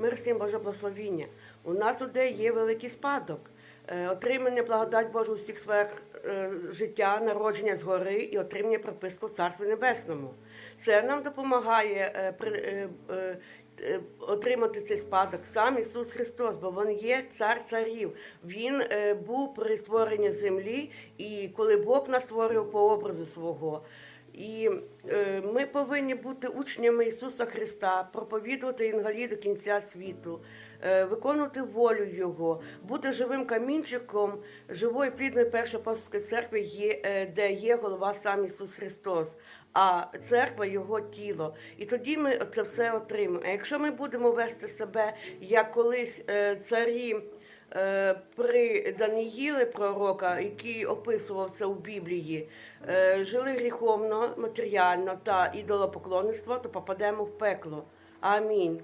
Мир всім Боже благословіння. У нас людей є великий спадок. Е, Отримання благодать Божу у всіх сферах е, життя, народження згори і отримання прописку в Царстві Небесному. Це нам допомагає е, отримати цей спадок сам Ісус Христос, бо Він є цар царів. Він був при створенні землі, і коли Бог нас створив по образу свого. І е, ми повинні бути учнями Ісуса Христа, проповідувати Євангелії до кінця світу, е, виконувати волю Його, бути живим камінчиком живої плідної першої апостольської церкви, є, е, де є голова сам Ісус Христос, а церква Його тіло. І тоді ми це все отримаємо. А якщо ми будемо вести себе як колись е, царі. Е, При Даніїли пророка, який описував це у Біблії, е, жили гріховно, матеріально та ідолопоклонництво, то попадемо в пекло. Амінь.